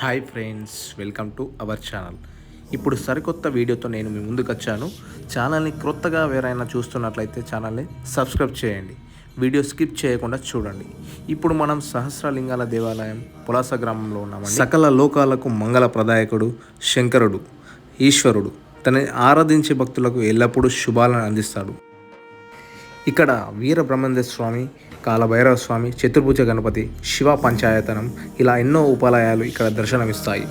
Hi friends welcome to our channel. ఇప్పుడు సరికొత్త వీడియోతో నేను మీ ముందుకు వచ్చాను. ఛానల్ని క్రొత్తగా ఎవరైనా చూస్తున్నట్లయితే ఛానల్ని సబ్స్క్రైబ్ చేయండి. వీడియో స్కిప్ చేయకుండా చూడండి. ఇప్పుడు మనం సహస్రలింగాల దేవాలయం పులాస గ్రామంలో ఉన్నామండి. సకల లోకాలకు మంగళ ప్రదాయకుడు శంకరుడు ఈశ్వరుడు. తనని ఆరాధించే భక్తులకు ఎల్లప్పుడూ శుభాలను అందిస్తాడు. ఇక్కడ వీర బ్రహ్మేంద్ర స్వామి కాలభైరవ స్వామి చతుర్భుజ గణపతి శివ పంచాయతనం ఇలా ఎన్నో ఉపాలయాలు ఇక్కడ దర్శనమిస్తాయి.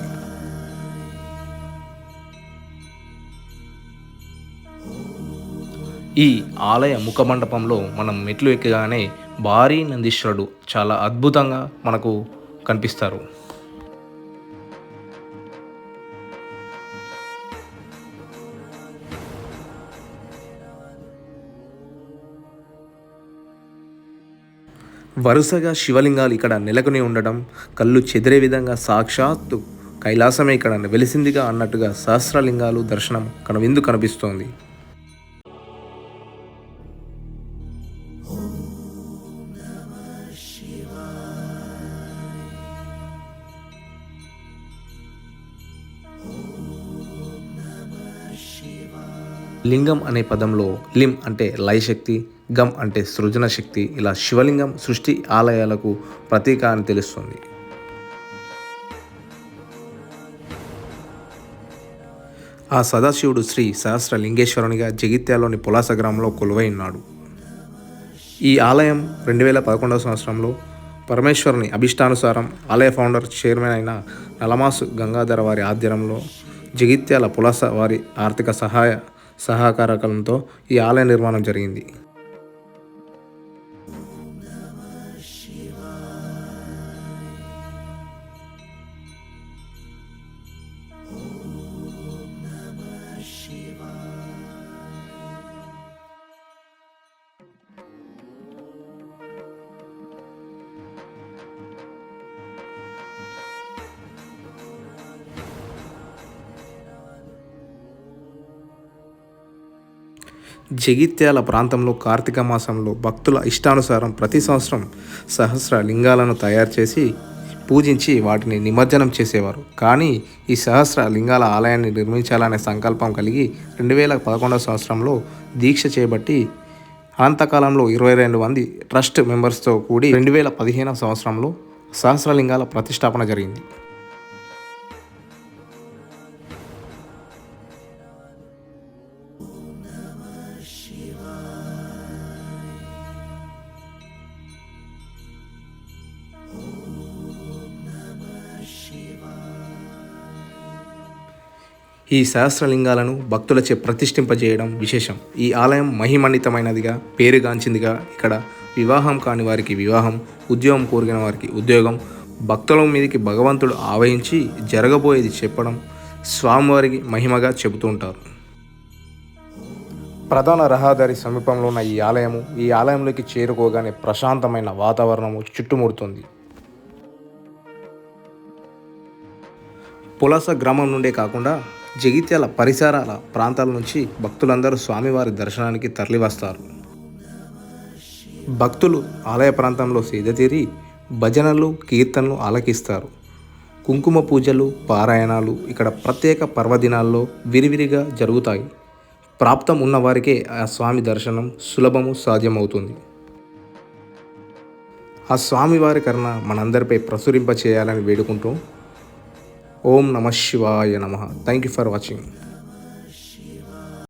ఈ ఆలయ ముఖమండపంలో మనం మెట్లు ఎక్కగానే భారీ నందీశ్వరుడు చాలా అద్భుతంగా మనకు కనిపిస్తారు. వరుసగా శివలింగాలు ఇక్కడ నెలకొని ఉండడం కళ్ళు చెదిరే విధంగా సాక్షాత్తు కైలాసమే ఇక్కడ వెలిసిందిగా అన్నట్టుగా సహస్రలింగాలు దర్శనం కనువిందు కనిపిస్తోంది. లింగం అనే పదంలో లిం అంటే లయశక్తి గం అంటే సృజన శక్తి. ఇలా శివలింగం సృష్టి ఆలయాలకు ప్రతీక అని తెలుస్తుంది. ఆ సదాశివుడు శ్రీ సహస్రలింగేశ్వరునిగా జగిత్యాలోని పులాస గ్రామంలో కొలువై ఉన్నాడు. ఈ ఆలయం రెండు వేల పదకొండవ సంవత్సరంలో పరమేశ్వరుని అభిష్టానుసారం ఆలయ ఫౌండర్ చైర్మన్ అయిన నలమాసు గంగాధర వారి ఆధ్వర్యంలో జగిత్యాల పులాస వారి ఆర్థిక సహాయ సహకారకంతో ఈ ఆలయ నిర్మాణం జరిగింది. she జగిత్యాల ప్రాంతంలో కార్తీక మాసంలో భక్తుల ఇష్టానుసారం ప్రతి సంవత్సరం సహస్ర లింగాలను తయారు చేసి పూజించి వాటిని నిమజ్జనం చేసేవారు. కానీ ఈ సహస్ర లింగాల ఆలయాన్ని నిర్మించాలనే సంకల్పం కలిగి రెండు వేల పదకొండవ సంవత్సరంలో దీక్ష చేపట్టి అనంతకాలంలో ఇరవై రెండు మంది ట్రస్ట్ మెంబర్స్తో కూడి రెండు వేల పదిహేనవ సంవత్సరంలో సహస్రలింగాల ప్రతిష్టాపన జరిగింది. ఈ సహస్రలింగాలను భక్తులచే ప్రతిష్ఠింపజేయడం విశేషం. ఈ ఆలయం మహిమన్వితమైనదిగా పేరుగాంచిందిగా ఇక్కడ వివాహం కాని వారికి వివాహం ఉద్యోగం కోరిన వారికి ఉద్యోగం భక్తుల మీదకి భగవంతుడు ఆవహించి జరగబోయేది చెప్పడం స్వామివారికి మహిమగా చెబుతూ ఉంటారు. ప్రధాన రహదారి సమీపంలో ఉన్న ఈ ఆలయము ఈ ఆలయంలోకి చేరుకోగానే ప్రశాంతమైన వాతావరణము చుట్టుముడుతుంది. పులస గ్రామం నుండే కాకుండా జగిత్యాల పరిసరాల ప్రాంతాల నుంచి భక్తులందరూ స్వామివారి దర్శనానికి తరలివస్తారు. భక్తులు ఆలయ ప్రాంతంలో సేదతీరి భజనలు కీర్తనలు ఆలకిస్తారు. కుంకుమ పూజలు పారాయణాలు ఇక్కడ ప్రత్యేక పర్వదినాల్లో విరివిరిగా జరుగుతాయి. ప్రాప్తం ఉన్నవారికే ఆ స్వామి దర్శనం సులభము సాధ్యమవుతుంది. ఆ స్వామివారి కరుణ మనందరిపై ప్రసురింప చేయాలని వేడుకుంటూ ఓం నమ శివాయ నమ. Thank you for watching